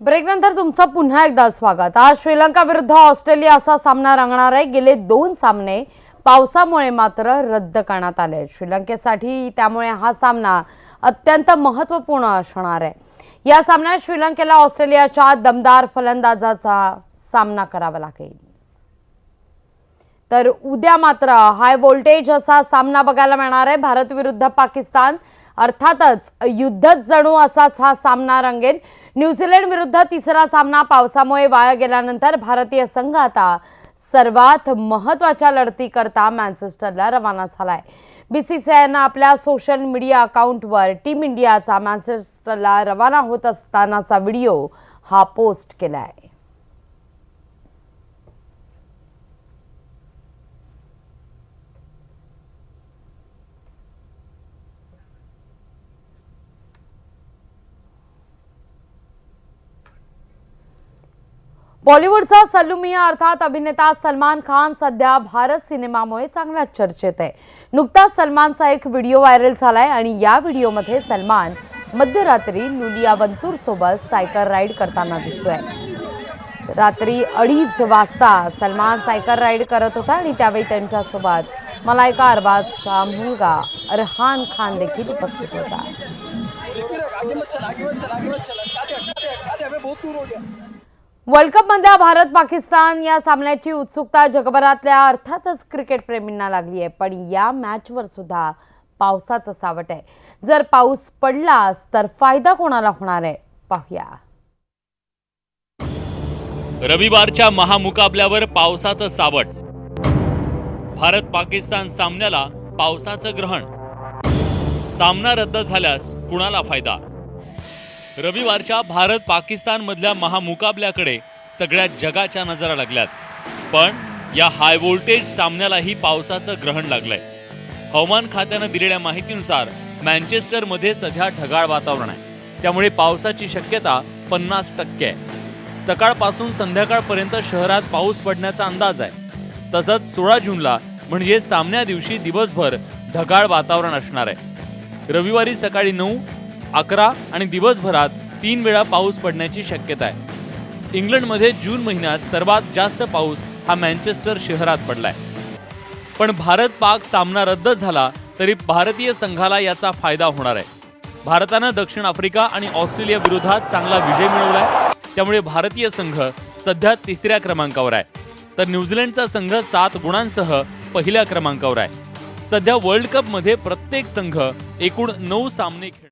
ब्रेकनंतर तुमचं पुन्हा एकदा स्वागत. आज श्रीलंका विरुद्ध ऑस्ट्रेलिया असा सामना रंगणार आहे. गेले दोन सामने पावसामुळे मात्र रद्द करण्यात आले. श्रीलंकेसाठी त्यामुळे हा सामना अत्यंत महत्त्वपूर्ण असणार आहे. या सामन्यात श्रीलंकेला ऑस्ट्रेलियाच्या दमदार फलंदाजाचा सामना करावा लागेल. तर उद्या मात्र हाय व्होल्टेज असा सामना बघायला मिळणार आहे. भारत विरुद्ध पाकिस्तान अर्थातच युद्धच जणू असाच हा सामना रंगेल. न्यूझीलंड विरुद्ध तिसरा सामना पावसामुळे वाया गेल्यानंतर भारतीय संघ आता सर्वात महत्त्वाच्या लढतीकरता मॅन्चेस्टरला रवाना झालाय. बीसीसीआयनं आपल्या सोशल मीडिया अकाउंटवर टीम इंडियाचा मॅन्चेस्टरला रवाना होत असतानाचा व्हिडिओ हा पोस्ट केला आहे बॉलिवूडचा सल्लुमिया अर्थात अभिनेता सलमान खान सध्या भारत सिनेमामुळे चांगलाच चर्चेत आहे. नुकताच सलमानचा एक व्हिडिओ व्हायरल झालाय आणि या व्हिडिओमध्ये सलमान मध्यरात्री लुलिया वंतूर सोबत सायकल राईड करताना दिसतोय. रात्री अडीच वाजता सलमान सायकल राईड करत होता आणि त्यावेळी त्यांच्यासोबत मलायका अरबाजचा मुलगा अरहान खान देखील उपस्थित होता. वर्ल्ड कपमध्ये भारत पाकिस्तान या सामन्याची उत्सुकता जगभरातल्या अर्थातच क्रिकेट प्रेमींना लागली आहे. पण या मॅचवर सुद्धा पावसाचं सावट आहे. जर पाऊस पडलाच तर फायदा कोणाला होणार आहे? पाहूया. रविवारच्या महामुकाबल्यावर पावसाचं सावट. भारत पाकिस्तान सामन्याला पावसाचं ग्रहण. सामना रद्द झाल्यास कुणाला फायदा? रविवारच्या भारत पाकिस्तान मधल्या महामुकाबल्याकडे सगळ्या जगाच्या नजरा लागल्यात. पण या हाय व्होल्टेज सामन्यालाही पावसाचं ग्रहण लागलंय. हवामान खात्यानं दिलेल्या माहितीनुसार मँचेस्टरमध्ये सध्या ढगाळ वातावरण आहे. त्यामुळे पावसाची शक्यता पन्नास टक्के आहे. सकाळपासून संध्याकाळपर्यंत शहरात पाऊस पडण्याचा अंदाज आहे. तसंच सोळा जूनला म्हणजे सामन्या दिवशी दिवसभर ढगाळ वातावरण असणार आहे. रविवारी सकाळी नऊ अकरा आणि दिवसभरात तीन वेळा पाऊस पडण्याची शक्यता आहे. इंग्लंडमध्ये जून महिन्यात सर्वात जास्त पाऊस हा मँचेस्टर शहरात पडलाय. पण भारत पाक सामना रद्द झाला तरी भारतीय संघाला याचा फायदा होणार आहे. भारतानं दक्षिण आफ्रिका आणि ऑस्ट्रेलिया विरोधात चांगला विजय मिळवलाय. त्यामुळे भारतीय संघ सध्या तिसऱ्या क्रमांकावर आहे. तर न्यूझीलंडचा संघ सात गुणांसह पहिल्या क्रमांकावर आहे. सध्या वर्ल्ड कपमध्ये प्रत्येक संघ एकूण नऊ सामने खेळ